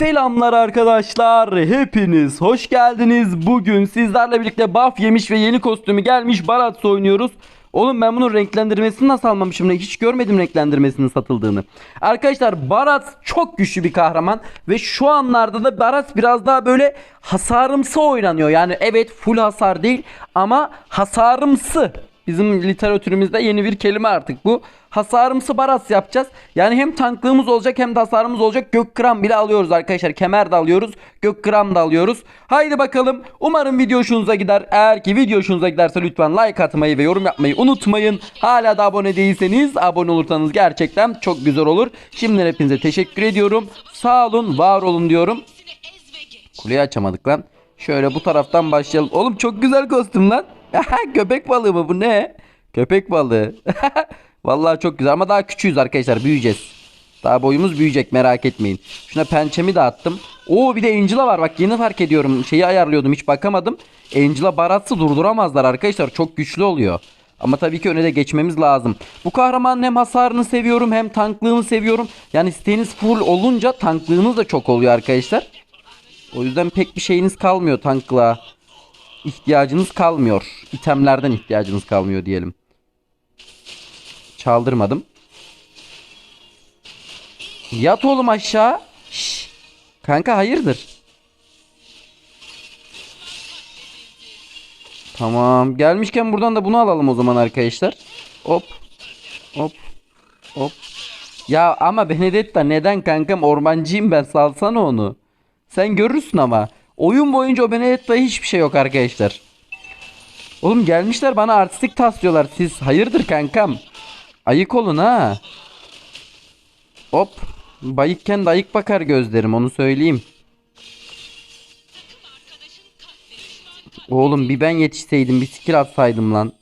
Selamlar arkadaşlar. Hepiniz hoş geldiniz. Bugün sizlerle birlikte buff yemiş ve yeni kostümü gelmiş Barats oynuyoruz. Oğlum ben bunun renklendirmesini nasıl almamışım? Hiç görmedim renklendirmesinin satıldığını. Arkadaşlar Barats çok güçlü bir kahraman ve şu anlarda da Barats biraz daha böyle hasarımsı oynanıyor. Yani evet full hasar değil ama hasarımsı. Bizim literatürümüzde yeni bir kelime artık bu. Hasarımsı baras yapacağız. Yani hem tanklığımız olacak hem de hasarımız olacak. Gök kram bile alıyoruz arkadaşlar. Kemer de alıyoruz. Gök kram da alıyoruz. Haydi bakalım. Umarım video hoşunuza gider. Eğer ki video hoşunuza giderse lütfen like atmayı ve yorum yapmayı unutmayın. Hala da abone değilseniz abone olursanız gerçekten çok güzel olur. Şimdiden hepinize teşekkür ediyorum. Sağ olun, var olun diyorum. Kuleyi açamadık lan. Şöyle bu taraftan başlayalım. Oğlum çok güzel kostüm lan. Köpek balığı mı bu ne? Köpek balığı. Vallahi çok güzel ama daha küçüğüz arkadaşlar büyüyeceğiz. Daha boyumuz büyüyecek merak etmeyin. Şuna pençemi de attım. Oo bir de Angela var bak yeni fark ediyorum. Şeyi ayarlıyordum hiç bakamadım. Angela Barat'sı durduramazlar arkadaşlar çok güçlü oluyor. Ama tabii ki öne de geçmemiz lazım. Bu kahramanın hem hasarını seviyorum hem tanklığını seviyorum. Yani isteğiniz full olunca tanklığınız da çok oluyor arkadaşlar. O yüzden pek bir şeyiniz kalmıyor tanklığa. İhtiyacınız kalmıyor. İtemlerden ihtiyacınız kalmıyor diyelim. Çaldırmadım. Yat oğlum aşağı. Şş. Kanka hayırdır? Tamam. Gelmişken buradan da bunu alalım o zaman arkadaşlar. Hop. Hop. Hop. Ya ama Benedetta neden kankam ormancıyım ben salsana onu. Sen görürsün ama. Oyun boyunca o Benedetta'da hiçbir şey yok arkadaşlar. Oğlum gelmişler bana artistik taslıyorlar. Siz hayırdır kankam? Ayık olun ha. Hop. Bayıkken de ayık bakar gözlerim onu söyleyeyim. Oğlum bir ben yetişseydim bir skill atsaydım lan.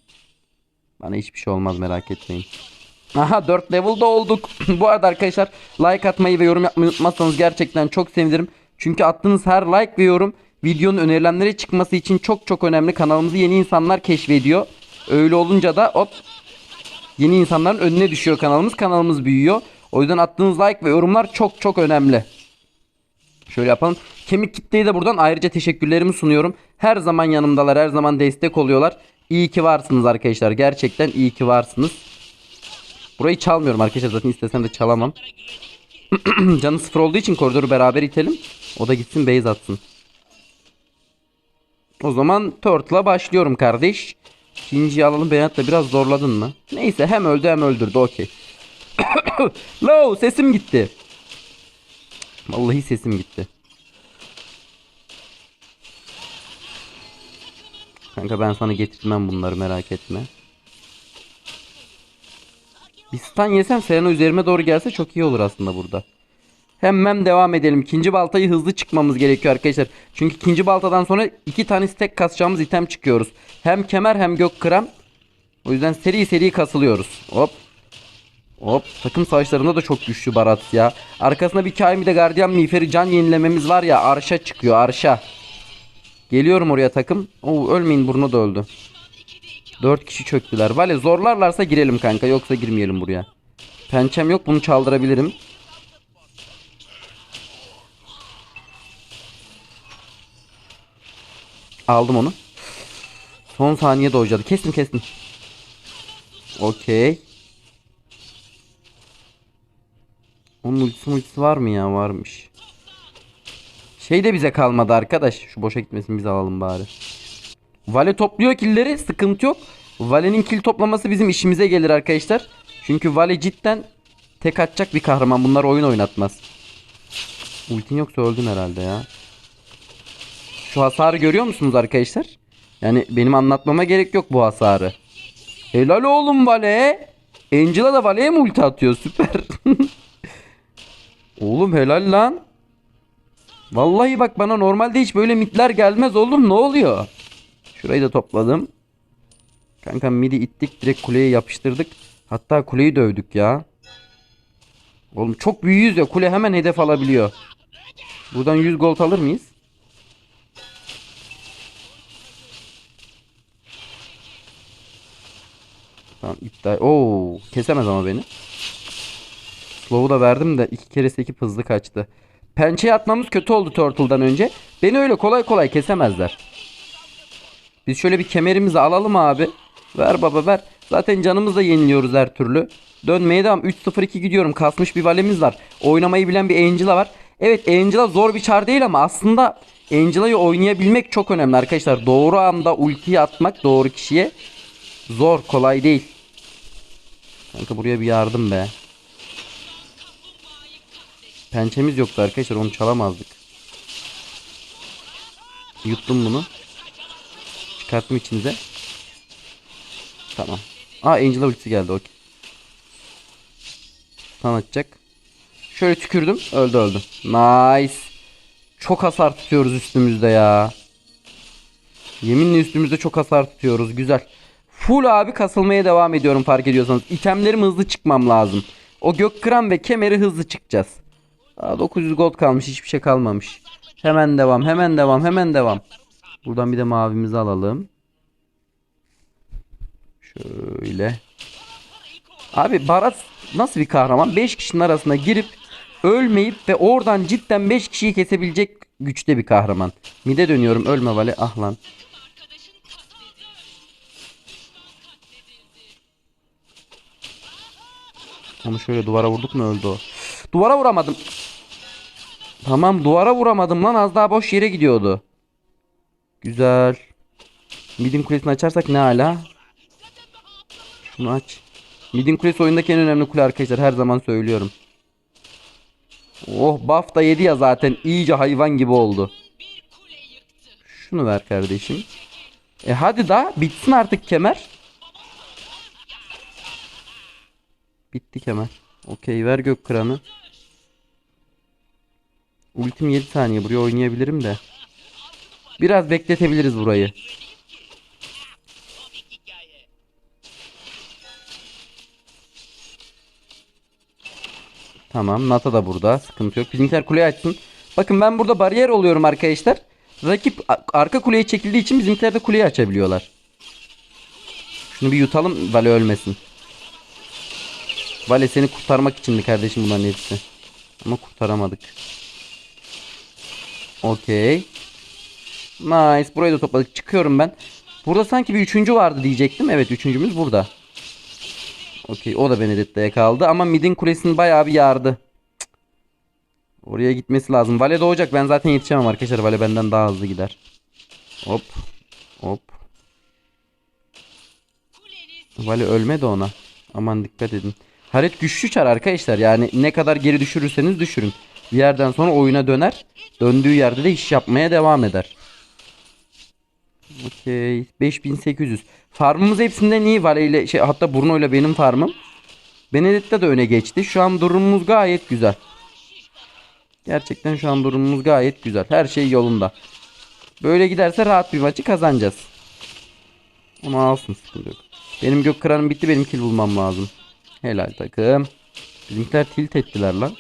Bana hiçbir şey olmaz merak etmeyin. Aha 4 level'da olduk. Bu arada arkadaşlar like atmayı ve yorum yapmayı unutmazsanız gerçekten çok sevinirim. Çünkü attığınız her like ve yorum videonun önerilenlere çıkması için çok çok önemli. Kanalımızı yeni insanlar keşfediyor. Öyle olunca da hop yeni insanların önüne düşüyor kanalımız. Kanalımız büyüyor. O yüzden attığınız like ve yorumlar çok çok önemli. Şöyle yapalım. Kemik kitleye de buradan ayrıca teşekkürlerimi sunuyorum. Her zaman yanımdalar. Her zaman destek oluyorlar. İyi ki varsınız arkadaşlar. Gerçekten iyi ki varsınız. Burayı çalmıyorum arkadaşlar. Zaten istesem de çalamam. Canı sıfır olduğu için koridoru beraber itelim. O da gitsin base atsın. O zaman Turtle'a başlıyorum kardeş. İkinciyi alalım. Benat da biraz zorladın mı? Neyse hem öldü hem öldürdü okey. Low sesim gitti. Vallahi sesim gitti. Kanka ben sana getirmem bunları merak etme. Bir stun yesem Serena üzerime doğru gelse çok iyi olur aslında burada. Hemen devam edelim. İkinci baltayı hızlı çıkmamız gerekiyor arkadaşlar. Çünkü ikinci baltadan sonra iki tane stack kasacağımız item çıkıyoruz. Hem kemer hem gök kram. O yüzden seri seri kasılıyoruz. Hop. Hop. Takım savaşlarında da çok güçlü Barat ya. Arkasında bir kain bir de gardiyan miğferi can yenilememiz var ya. Arşa çıkıyor arşa. Geliyorum oraya takım. Oo ölmeyin Bruno da öldü. 4 kişi çöktüler. Vale zorlarlarsa girelim kanka yoksa girmeyelim buraya. Pençem yok bunu çaldırabilirim. Aldım onu. Son saniye dojladı. Kestim kestim. Okey. Onun ultisi ultisi var mı ya? Varmış. Şey de bize kalmadı arkadaş. Şu boşa gitmesin biz alalım bari. Vale topluyor killeri. Sıkıntı yok. Vale'nin kill toplaması bizim işimize gelir arkadaşlar. Çünkü Vale cidden tek atacak bir kahraman. Bunlar oyun oynatmaz. Ultin yoksa öldün herhalde ya. Şu hasarı görüyor musunuz arkadaşlar? Yani benim anlatmama gerek yok bu hasarı. Helal oğlum Vale. Angela da Vale'ye mi atıyor? Süper. oğlum helal lan. Vallahi bak bana normalde hiç böyle mitler gelmez oğlum. Ne oluyor? Şurayı da topladım. Kanka midi ittik direkt kuleye yapıştırdık. Hatta kuleyi dövdük ya. Oğlum çok büyüğüz ya kule hemen hedef alabiliyor. Buradan 100 gold alır mıyız? Tamam iptal. Oo, kesemez ama beni. Slow'u da verdim de iki kere sekip hızlı kaçtı. pençeye atmamız kötü oldu Turtle'dan önce. Beni öyle kolay kolay kesemezler. Biz şöyle bir kemerimizi alalım abi. Ver baba ver. Zaten canımızla yeniliyoruz her türlü. Dönmeye devam. 3-0-2 gidiyorum. Kasmış bir valemiz var. Oynamayı bilen bir Angela var. Evet Angela zor bir çar değil ama aslında Angela'yı oynayabilmek çok önemli arkadaşlar. Doğru anda ultiyi atmak doğru kişiye zor kolay değil. Kanka buraya bir yardım be. Pençemiz yoktu arkadaşlar onu çalamazdık. Yuttum bunu. Çıkarttım içinize. Tamam. Aa Angela ultisi geldi okey. Atacak. Şöyle tükürdüm. Öldü öldü. Nice. Çok hasar tutuyoruz üstümüzde ya. Yeminle üstümüzde çok hasar tutuyoruz. Güzel. Full abi kasılmaya devam ediyorum fark ediyorsanız. İtemlerim hızlı çıkmam lazım. O gök kıran ve kemeri hızlı çıkacağız. Aa, 900 gold kalmış. Hiçbir şey kalmamış. Hemen devam. Hemen devam. Hemen devam. Buradan bir de mavimizi alalım. Şöyle. Abi Barat nasıl bir kahraman? 5 kişinin arasına girip ölmeyip ve oradan cidden 5 kişiyi kesebilecek güçte bir kahraman. Mide dönüyorum ölme vale ah lan. Onu şöyle duvara vurduk mu öldü o. Duvara vuramadım. Tamam duvara vuramadım lan az daha boş yere gidiyordu. Güzel. Midin kulesini açarsak ne hala? Şunu aç. Midin kulesi oyundaki en önemli kule arkadaşlar her zaman söylüyorum. Oh buff da yedi ya zaten iyice hayvan gibi oldu. Şunu ver kardeşim. E hadi da bitsin artık kemer. Bitti kemer. Okey ver gök kıranı. Ultim 7 saniye buraya oynayabilirim de. Biraz bekletebiliriz burayı. Tamam Nata da burada. Sıkıntı yok. Bizimkiler kuleyi açsın. Bakın ben burada bariyer oluyorum arkadaşlar. Rakip arka kuleye çekildiği için bizimkiler de kuleyi açabiliyorlar. Şunu bir yutalım Vale ölmesin. Vale seni kurtarmak içindi kardeşim bunların hepsi. Ama kurtaramadık. Okey. Nice. Burayı da topladık. Çıkıyorum ben. Burada sanki bir üçüncü vardı diyecektim. Evet üçüncümüz burada. Okey o da Benedetta'ya kaldı ama midin kulesini bayağı bir yardı. Cık. Oraya gitmesi lazım. Vale doğacak. Ben zaten yetişemem arkadaşlar. Vale benden daha hızlı gider. Hop. Hop. Vale ölme de ona. Aman dikkat edin. Haret güçlü çar arkadaşlar. Yani ne kadar geri düşürürseniz düşürün. Bir yerden sonra oyuna döner. Döndüğü yerde de iş yapmaya devam eder. Okey. 5800. Farmımız hepsinden iyi. Vale ile şey hatta Bruno ile benim farmım. Benedetta da öne geçti. Şu an durumumuz gayet güzel. Gerçekten şu an durumumuz gayet güzel. Her şey yolunda. Böyle giderse rahat bir maçı kazanacağız. Ama alsın sıkıntı. Benim gök kıranım bitti. Benim kill bulmam lazım. Helal takım. Bizimkiler tilt ettiler lan.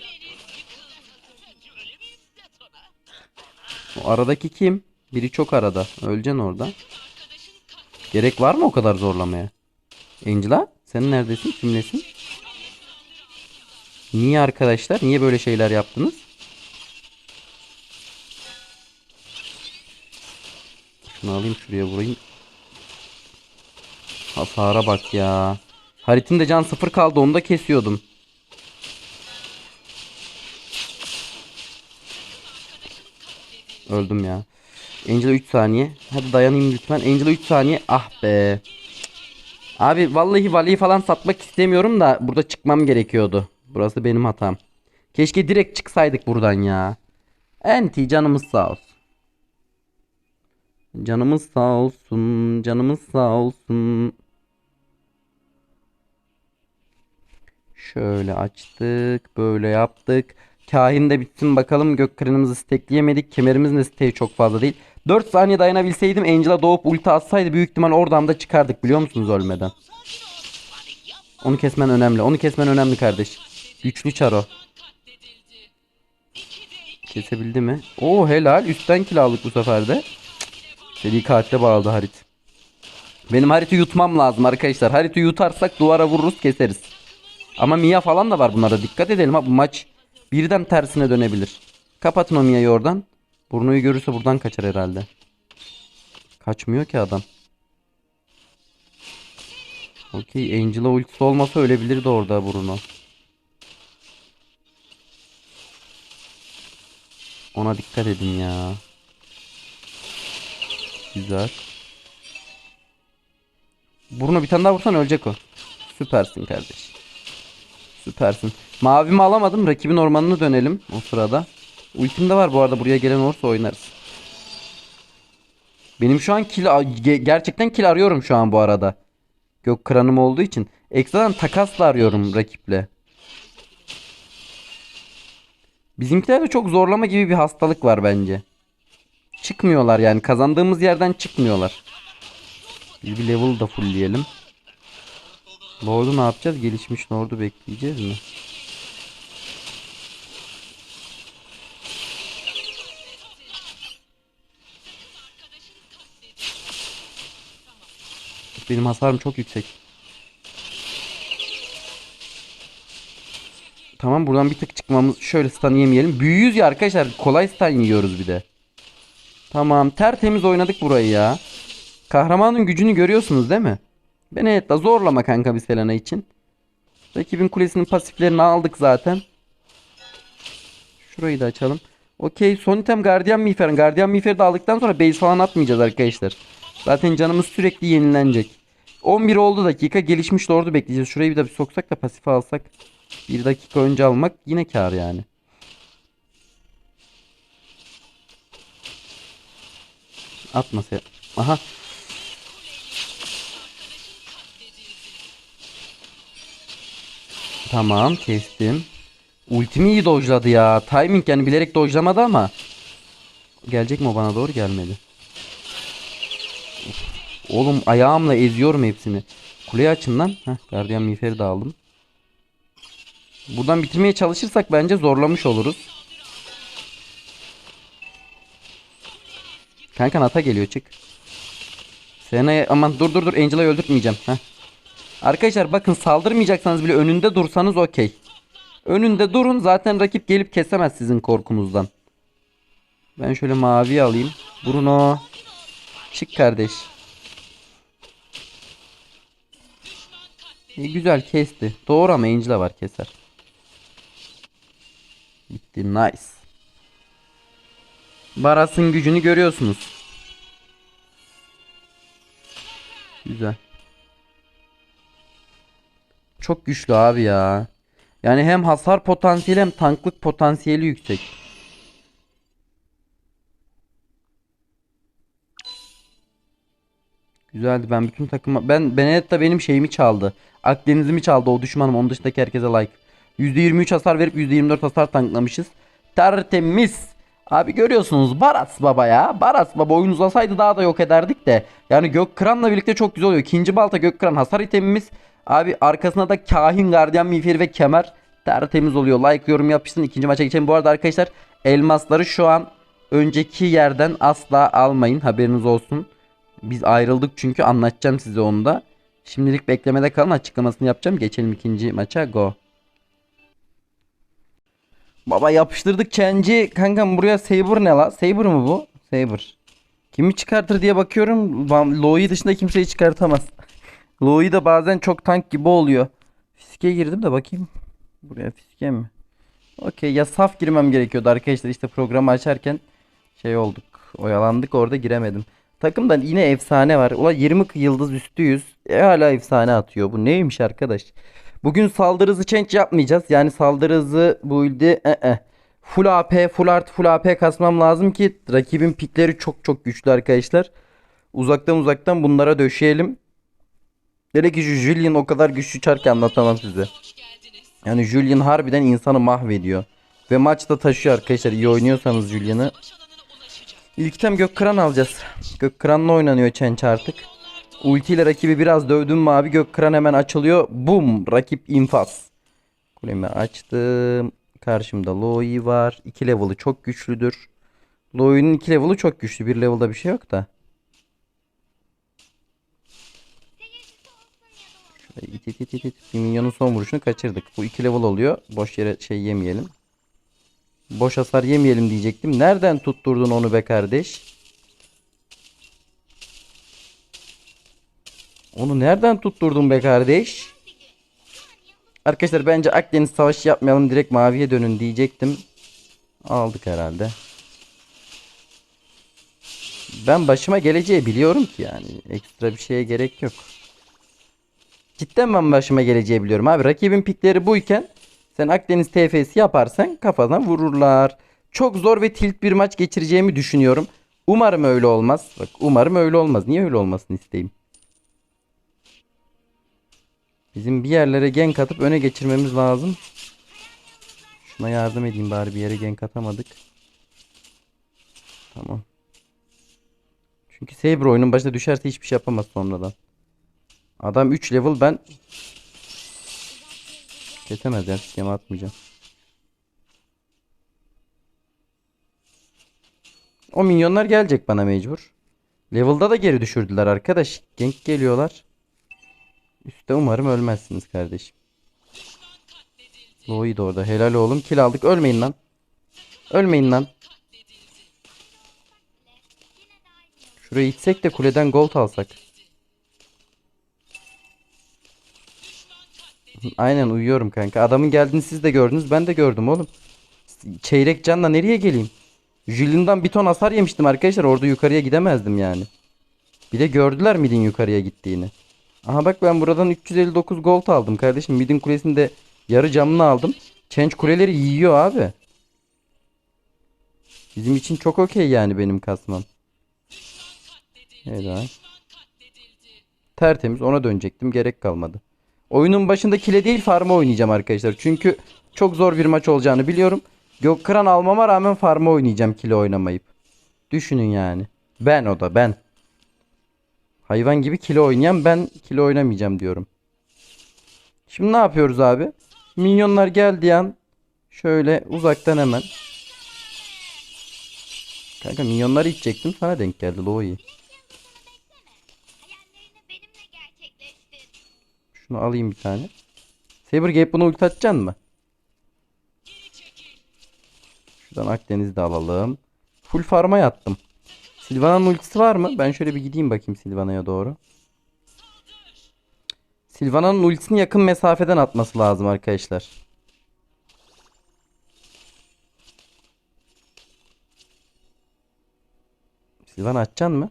O aradaki kim? Biri çok arada. Öleceksin orada. Gerek var mı o kadar zorlamaya? Angela sen neredesin? Kimlesin? Niye arkadaşlar? Niye böyle şeyler yaptınız? Şunu alayım şuraya vurayım. Hasara bak ya. Haritin de can sıfır kaldı onu da kesiyordum. Öldüm ya. Angela 3 saniye. Hadi dayanayım lütfen. Angela 3 saniye. Ah be. Abi vallahi valiyi falan satmak istemiyorum da burada çıkmam gerekiyordu. Burası benim hatam. Keşke direkt çıksaydık buradan ya. Enti canımız sağ olsun. Canımız sağ olsun. Canımız sağ olsun. Şöyle açtık. Böyle yaptık. Kahin de bitsin bakalım. Gök kırınımızı stekleyemedik. Kemerimizin de steği çok fazla değil. 4 saniye dayanabilseydim Angela doğup ulti atsaydı büyük ihtimal oradan da çıkardık biliyor musunuz ölmeden. Onu kesmen önemli. Onu kesmen önemli kardeş. Güçlü çaro. Kesebildi mi? Oo helal. Üstten kill aldık bu sefer de. Seri katile bağladı Harit. Benim Harit'i yutmam lazım arkadaşlar. Harit'i yutarsak duvara vururuz keseriz. Ama Mia falan da var bunlara. Dikkat edelim ha bu maç birden tersine dönebilir. Kapatın o Mia'yı oradan. Burnuyu görürse buradan kaçar herhalde. Kaçmıyor ki adam. Okey Angel'a ultisi olmasa ölebilirdi orada Bruno. Ona dikkat edin ya. Güzel. Bruno bir tane daha vursan ölecek o. Süpersin kardeş. Süpersin. Mavimi alamadım. Rakibin ormanına dönelim o sırada. Ultim de var bu arada. Buraya gelen olursa oynarız. Benim şu an kill ge- gerçekten kill arıyorum şu an bu arada. Gök kranım olduğu için. Ekstradan takasla arıyorum rakiple. Bizimkilerde çok zorlama gibi bir hastalık var bence. Çıkmıyorlar yani. Kazandığımız yerden çıkmıyorlar. Bir level da fullleyelim. Lord'u ne yapacağız? Gelişmiş Lord'u bekleyeceğiz mi? Benim hasarım çok yüksek. Tamam buradan bir tık çıkmamız şöyle stun yemeyelim. Büyüyüz ya arkadaşlar. Kolay stun yiyoruz bir de. Tamam tertemiz oynadık burayı ya. Kahramanın gücünü görüyorsunuz değil mi? Benedetta zorlama kanka bir Selena için. Rakibin kulesinin pasiflerini aldık zaten. Şurayı da açalım. Okey son item Guardian Miğfer. Guardian Miğfer'i de aldıktan sonra base falan atmayacağız arkadaşlar. Zaten canımız sürekli yenilenecek. 11 oldu dakika. Gelişmiş Lord'u bekleyeceğiz. Şurayı bir de bir soksak da pasifi alsak. Bir dakika önce almak yine kar yani. Atma sen. Aha. Tamam kestim. Ultimi dojladı ya. Timing yani bilerek dojlamadı ama. Gelecek mi o bana doğru gelmedi. Oğlum ayağımla eziyorum hepsini. Kuleyi açın lan. Heh, gardiyan miğferi de aldım. Buradan bitirmeye çalışırsak bence zorlamış oluruz. Kanka Nata geliyor çık. Sena'ya aman dur dur dur Angela'yı öldürtmeyeceğim. Heh. Arkadaşlar bakın saldırmayacaksanız bile önünde dursanız okey. Önünde durun zaten rakip gelip kesemez sizin korkunuzdan. Ben şöyle mavi alayım. Bruno. Çık kardeş. İyi güzel kesti. Doğru ama Angela var keser. Bitti nice. Baras'ın gücünü görüyorsunuz. Güzel. Çok güçlü abi ya. Yani hem hasar potansiyeli hem tanklık potansiyeli yüksek. Güzeldi ben bütün takıma ben Benedetta benim şeyimi çaldı. Akdeniz'imi çaldı o düşmanım onun dışındaki herkese like. %23 hasar verip %24 hasar tanklamışız. Tertemiz. Abi görüyorsunuz Baras Baba ya. Baras Baba oyun uzasaydı daha da yok ederdik de. Yani Gökkıran'la birlikte çok güzel oluyor. İkinci balta Gökkıran hasar itemimiz. Abi arkasına da kahin, gardiyan, miğferi ve kemer tertemiz oluyor. Like yorum yapışsın. ikinci maça geçelim. Bu arada arkadaşlar elmasları şu an önceki yerden asla almayın. Haberiniz olsun. Biz ayrıldık çünkü anlatacağım size onu da. Şimdilik beklemede kalın açıklamasını yapacağım. Geçelim ikinci maça go. Baba yapıştırdık change'i. Kankam buraya Saber ne la? Saber mı bu? Saber. Kimi çıkartır diye bakıyorum. Loe'yi dışında kimseyi çıkartamaz. Loe'yi de bazen çok tank gibi oluyor. Fiske girdim de bakayım. Buraya fiske mi? Okey ya saf girmem gerekiyordu arkadaşlar. İşte programı açarken şey olduk. Oyalandık orada giremedim. Takımda yine efsane var. Ula 20 yıldız üstüyüz. E, hala efsane atıyor. Bu neymiş arkadaş? Bugün saldırı hızı change yapmayacağız. Yani saldırı hızı bu ilde e -e. Full AP, full art, full AP kasmam lazım ki rakibin pikleri çok çok güçlü arkadaşlar. Uzaktan uzaktan bunlara döşeyelim. Hele ki Julian o kadar güçlü çar ki anlatamam size. Yani Julian harbiden insanı mahvediyor. Ve maçta taşıyor arkadaşlar. İyi oynuyorsanız Julian'ı. İlk item Gökkıran alacağız. Gökkıran'la oynanıyor Chench artık. Ulti ile rakibi biraz dövdüm mü abi Gökkıran hemen açılıyor. Bum rakip infaz. Kulemi açtım. Karşımda Loi var. 2 level'ı çok güçlüdür. Loi'nin 2 level'ı çok güçlü. 1 level'da bir şey yok da. İt it it it it. Bir minyonun son vuruşunu kaçırdık. Bu 2 level oluyor. Boş yere şey yemeyelim. Boş hasar yemeyelim diyecektim. Nereden tutturdun onu be kardeş? Onu nereden tutturdun be kardeş? Arkadaşlar bence Akdeniz Savaşı yapmayalım direkt maviye dönün diyecektim. Aldık herhalde. Ben başıma geleceği biliyorum ki yani. Ekstra bir şeye gerek yok. Cidden ben başıma geleceği biliyorum abi. Rakibin pikleri buyken sen Akdeniz TF'si yaparsan kafadan vururlar. Çok zor ve tilt bir maç geçireceğimi düşünüyorum. Umarım öyle olmaz. Bak umarım öyle olmaz. Niye öyle olmasını isteyeyim? Bizim bir yerlere genk atıp öne geçirmemiz lazım. Şuna yardım edeyim bari bir yere genk atamadık. Tamam. Çünkü Saber oyunun başına düşerse hiçbir şey yapamaz sonradan. Adam 3 level ben Kesemez ya sisteme atmayacağım. O minyonlar gelecek bana mecbur. Level'da da geri düşürdüler arkadaş. Gank geliyorlar. Üste umarım ölmezsiniz kardeşim. Da orada. Helal oğlum. Kill aldık. Ölmeyin lan. Ölmeyin lan. Şuraya itsek de kuleden gold alsak. Aynen uyuyorum kanka. Adamın geldiğini siz de gördünüz. Ben de gördüm oğlum. Çeyrek canla nereye geleyim? Julian'dan bir ton hasar yemiştim arkadaşlar. Orada yukarıya gidemezdim yani. Bir de gördüler midin yukarıya gittiğini. Aha bak ben buradan 359 gold aldım kardeşim. Midin kulesinde yarı camını aldım. Change kuleleri yiyor abi. Bizim için çok okey yani benim kasmam. Helal. Tertemiz ona dönecektim. Gerek kalmadı. Oyunun başında kile değil farma oynayacağım arkadaşlar. Çünkü çok zor bir maç olacağını biliyorum. Gökkıran almama rağmen farma oynayacağım kile oynamayıp. Düşünün yani. Ben o da ben. Hayvan gibi kilo oynayan ben kilo oynamayacağım diyorum. Şimdi ne yapıyoruz abi? Minyonlar geldiği an şöyle uzaktan hemen. Kanka minyonları içecektim sana denk geldi Loğu'yu. Şunu alayım bir tane. Saber Gap bunu ulti atacaksın mı? Şuradan Akdeniz'i de alalım. Full farma yattım. Silvana'nın ultisi var mı? Ben şöyle bir gideyim bakayım Silvana'ya doğru. Silvana'nın ultisini yakın mesafeden atması lazım arkadaşlar. Silvana atacaksın mı?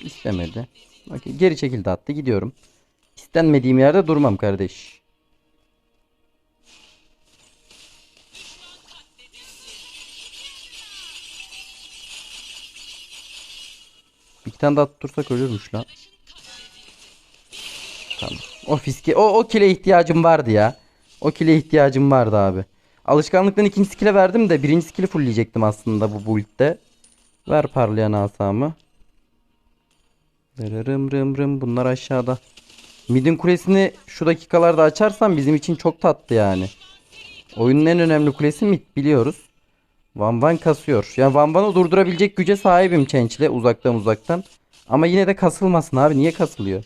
İstemedi. Okey, geri çekildi attı gidiyorum. İstenmediğim yerde durmam kardeş. Bir tane daha tuttursak ölürmüş lan. Tamam. O fiske o o kile ihtiyacım vardı ya. O kile ihtiyacım vardı abi. Alışkanlıktan ikinci skill'e verdim de birinci skill'i fullleyecektim aslında bu build'de. Ver parlayan asamı. Rım rım rım bunlar aşağıda. Midin kulesini şu dakikalarda açarsam bizim için çok tatlı yani. Oyunun en önemli kulesi mid biliyoruz. Van Van kasıyor. Yani Van Van'ı durdurabilecek güce sahibim Change'le uzaktan uzaktan. Ama yine de kasılmasın abi. Niye kasılıyor?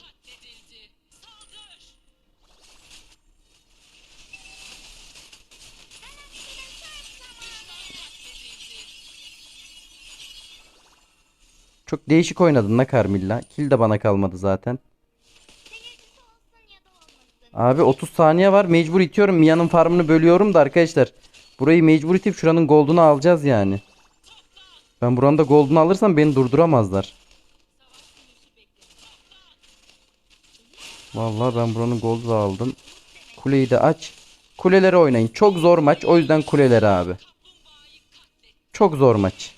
Çok değişik oynadın la Carmilla. Kill de bana kalmadı zaten. Seyircisi olsun ya da olmasın. Abi 30 saniye var. Mecbur itiyorum. Mia'nın farmını bölüyorum da arkadaşlar. Burayı mecbur itip şuranın gold'unu alacağız yani. Ben buranın da gold'unu alırsam beni durduramazlar. Vallahi ben buranın gold'unu aldım. Kuleyi de aç. Kulelere oynayın. Çok zor maç. O yüzden kulelere abi. Çok zor maç.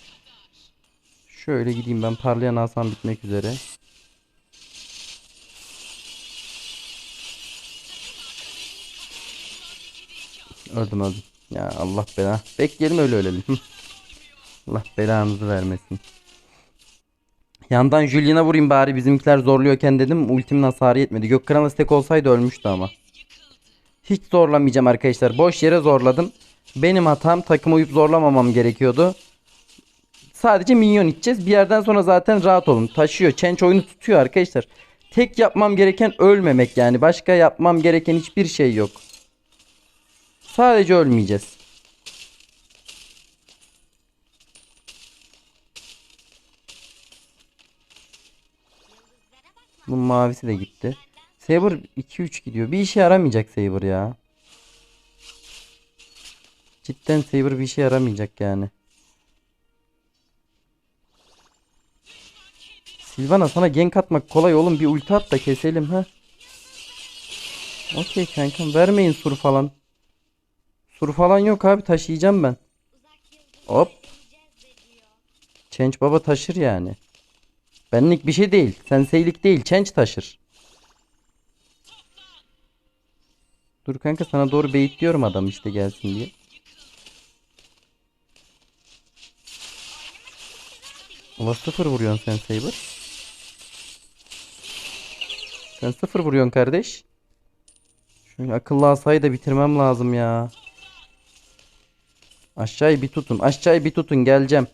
Şöyle gideyim ben parlayan asam bitmek üzere. Öldüm öldüm. Ya Allah bela. Bekleyelim öyle ölelim. Allah belanızı vermesin. Yandan Julian'a vurayım bari bizimkiler zorluyorken dedim. Ultimin hasarı yetmedi. Gökkıran'la stack olsaydı ölmüştü ama. Hiç zorlamayacağım arkadaşlar. Boş yere zorladım. Benim hatam takım uyup zorlamamam gerekiyordu. Sadece minyon içeceğiz. Bir yerden sonra zaten rahat olun. Taşıyor. Change oyunu tutuyor arkadaşlar. Tek yapmam gereken ölmemek yani. Başka yapmam gereken hiçbir şey yok. Sadece ölmeyeceğiz. Bu mavisi de gitti. Saber 2-3 gidiyor. Bir işe yaramayacak Saber ya. Cidden Saber bir işe yaramayacak yani. Silvana sana genk atmak kolay oğlum. Bir ulti at da keselim ha. Okey kankam vermeyin sur falan. Sur falan yok abi taşıyacağım ben. Hop. Change baba taşır yani. Benlik bir şey değil. Senseylik değil. Change taşır. Dur kanka sana doğru beyitliyorum adam işte gelsin diye. Ulan sıfır vuruyorsun sen Saber. Sen sıfır vuruyorsun kardeş. Şöyle akıllı asayı da bitirmem lazım ya. Aşağıyı bir tutun. Aşağıyı bir tutun geleceğim.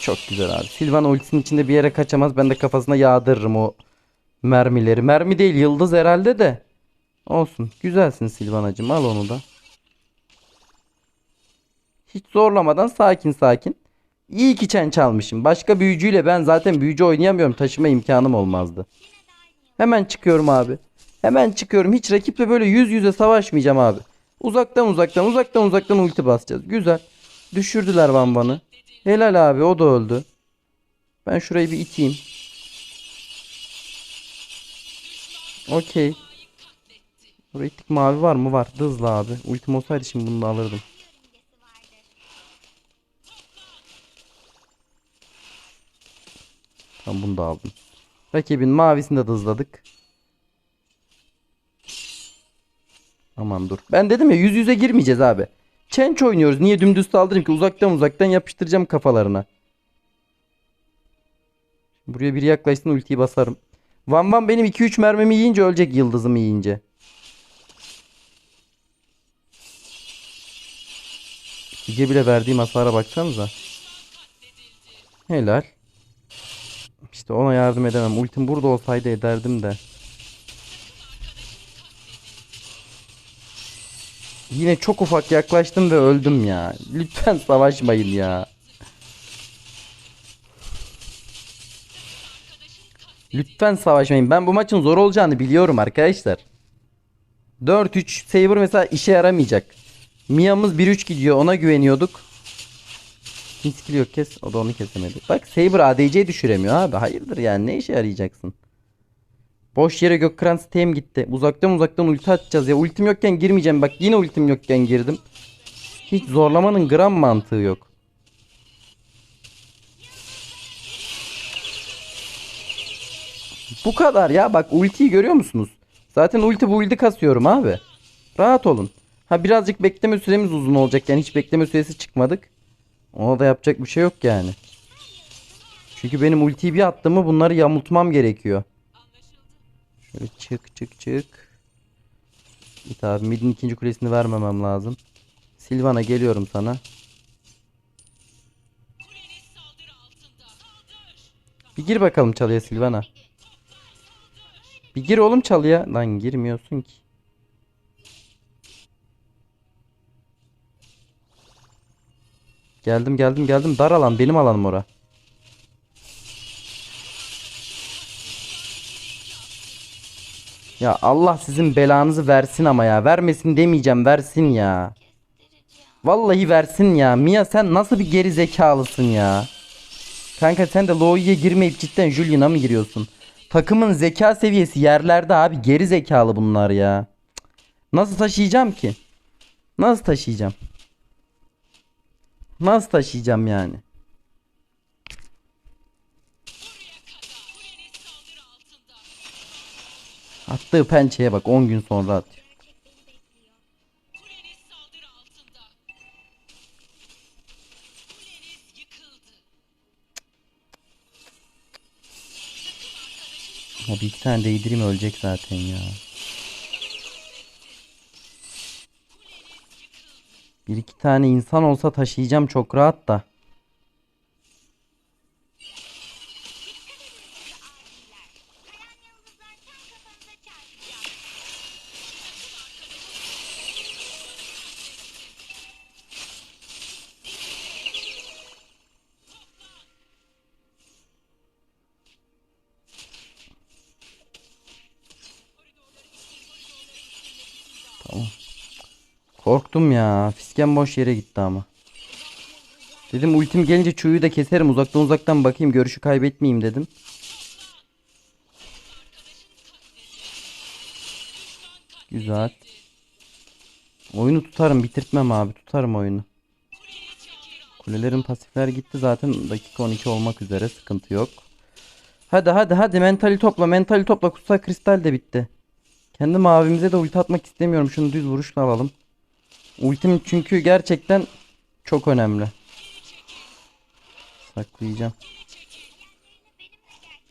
Çok güzel abi. Silvan ultisinin içinde bir yere kaçamaz. Ben de kafasına yağdırırım o mermileri. Mermi değil yıldız herhalde de. Olsun. Güzelsin Silvanacım. Al onu da. Hiç zorlamadan sakin sakin. İyi ki çen çalmışım. Başka büyücüyle ben zaten büyücü oynayamıyorum. Taşıma imkanım olmazdı. Hemen çıkıyorum abi. Hemen çıkıyorum. Hiç rakiple böyle yüz yüze savaşmayacağım abi. Uzaktan uzaktan uzaktan uzaktan ulti basacağız. Güzel. Düşürdüler bambanı. Helal abi o da öldü. Ben şurayı bir iteyim. Okey. Buraya ittik mavi var mı? Var. Hızlı abi. Ultim olsaydı şimdi bunu da alırdım. Tamam bunu da aldım. Rakibin mavisini de hızladık. Aman dur. Ben dedim ya yüz yüze girmeyeceğiz abi. Çenç oynuyoruz. Niye dümdüz saldırayım ki? Uzaktan uzaktan yapıştıracağım kafalarına. Buraya biri yaklaşsın ultiyi basarım. Van Van benim 2-3 mermimi yiyince ölecek yıldızımı yiyince. Lige bile verdiğim hasara baksanıza. Helal. İşte ona yardım edemem. Ultim burada olsaydı ederdim de. Yine çok ufak yaklaştım ve öldüm ya. Lütfen savaşmayın ya. Lütfen savaşmayın. Ben bu maçın zor olacağını biliyorum arkadaşlar. 4-3 Saber mesela işe yaramayacak. Mia'mız 1-3 gidiyor. Ona güveniyorduk. Hiç skill yok kes. O da onu kesemedi. Bak Saber ADC'yi düşüremiyor abi. Hayırdır yani ne işe yarayacaksın? Boş yere Gökkıran siteyim gitti. Uzaktan uzaktan ulti atacağız ya. Ultim yokken girmeyeceğim. Bak yine ultim yokken girdim. Hiç zorlamanın gram mantığı yok. Bu kadar ya. Bak ultiyi görüyor musunuz? Zaten ulti bu ulti kasıyorum abi. Rahat olun. Ha birazcık bekleme süremiz uzun olacak. Yani hiç bekleme süresi çıkmadık. Ona da yapacak bir şey yok yani. Çünkü benim ultiyi bir attığımı bunları yamultmam gerekiyor. Şöyle çık çık çık. Git abi midin ikinci kulesini vermemem lazım. Silvana geliyorum sana. Bir gir bakalım çalıya Silvana. Bir gir oğlum çalıya. Lan girmiyorsun ki. Geldim geldim geldim. Dar alan benim alanım ora. Ya Allah sizin belanızı versin ama ya. Vermesin demeyeceğim versin ya. Vallahi versin ya. Mia sen nasıl bir geri zekalısın ya. Kanka sen de Loi'ye girmeyip cidden Julian'a mı giriyorsun? Takımın zeka seviyesi yerlerde abi. Geri zekalı bunlar ya. Nasıl taşıyacağım ki? Nasıl taşıyacağım? Nasıl taşıyacağım yani? Attığı pençeye bak 10 gün sonra atıyor. Ha bir iki tane değdireyim ölecek zaten ya. Bir iki tane insan olsa taşıyacağım çok rahat da. Korktum ya. Fisken boş yere gitti ama. Dedim ultim gelince çuyu da keserim. Uzaktan uzaktan bakayım. Görüşü kaybetmeyeyim dedim. Güzel. Oyunu tutarım. Bitirtmem abi. Tutarım oyunu. Kulelerin pasifler gitti zaten. Dakika 12 olmak üzere. Sıkıntı yok. Hadi hadi hadi. Mentali topla. Mentali topla. Kutsal kristal de bitti. Kendi mavimize de ulti atmak istemiyorum. Şunu düz vuruşla alalım. Ultim çünkü gerçekten çok önemli. Saklayacağım.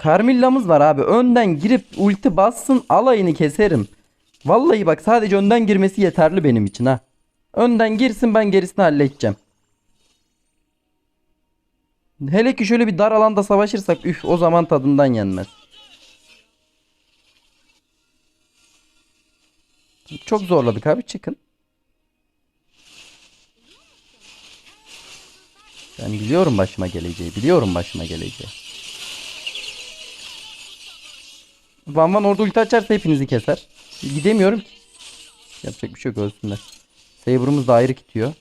Carmilla'mız var abi. Önden girip ulti bassın alayını keserim. Vallahi bak sadece önden girmesi yeterli benim için ha. Önden girsin ben gerisini halledeceğim. Hele ki şöyle bir dar alanda savaşırsak üf o zaman tadından yenmez. Çok zorladık abi çıkın. Ben biliyorum başıma geleceği. Biliyorum başıma geleceği. Van Van orada ulti açarsa hepinizi keser. Gidemiyorum ki. Yapacak bir şey yok ölsünler. Saber'ımız da ayrı gidiyor.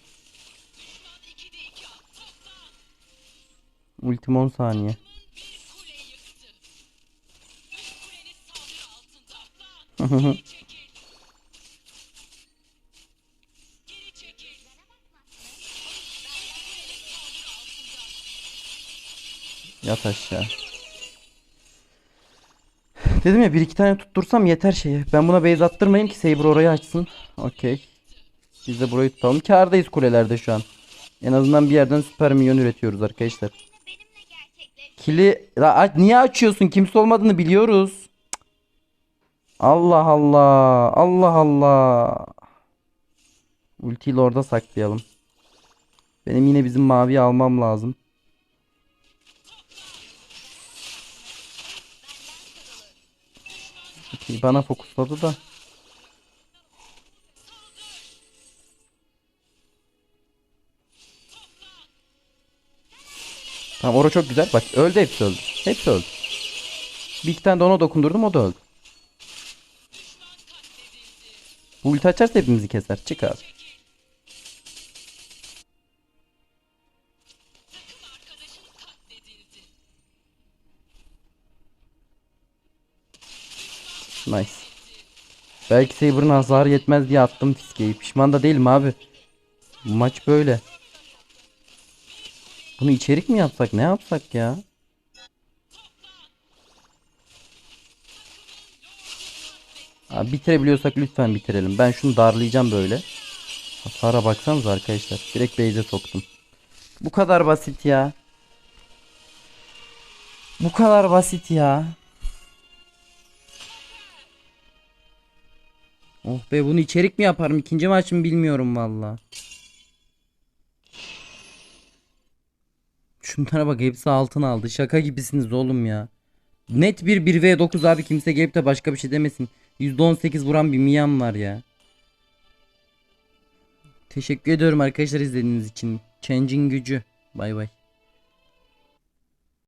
Ultim 10 saniye. Yat aşağı. Dedim ya bir iki tane tuttursam yeter şeye. Ben buna base attırmayayım ki Saber orayı açsın. Okey. Biz de burayı tutalım. Kârdayız kulelerde şu an. En azından bir yerden süper milyon üretiyoruz arkadaşlar. Kili La, niye açıyorsun? Kimse olmadığını biliyoruz. Cık. Allah Allah. Allah Allah. Ultiyi orada saklayalım. Benim yine bizim maviyi almam lazım. Okey, bana fokusladı da. Tamam ora çok güzel. Bak öldü hepsi öldü. Hepsi öldü. Bir iki tane de ona dokundurdum o da öldü. Bu ulti açarsa hepimizi keser. Çık abi. Nice. Belki Saber'ın hasarı yetmez diye attım fiskeyi. Pişman da değilim abi. Maç böyle. Bunu içerik mi yapsak? Ne yapsak ya? Abi bitirebiliyorsak lütfen bitirelim. Ben şunu darlayacağım böyle. Hasara baksanıza arkadaşlar. Direkt base'e soktum. Bu kadar basit ya. Bu kadar basit ya. Oh be bunu içerik mi yaparım? İkinci maç mı bilmiyorum valla. Şunlara bak hepsi altın aldı. Şaka gibisiniz oğlum ya. Net bir 1v9 abi kimse gelip de başka bir şey demesin. %18 vuran bir Miam var ya. Teşekkür ediyorum arkadaşlar izlediğiniz için. Change'in gücü. Bay bay.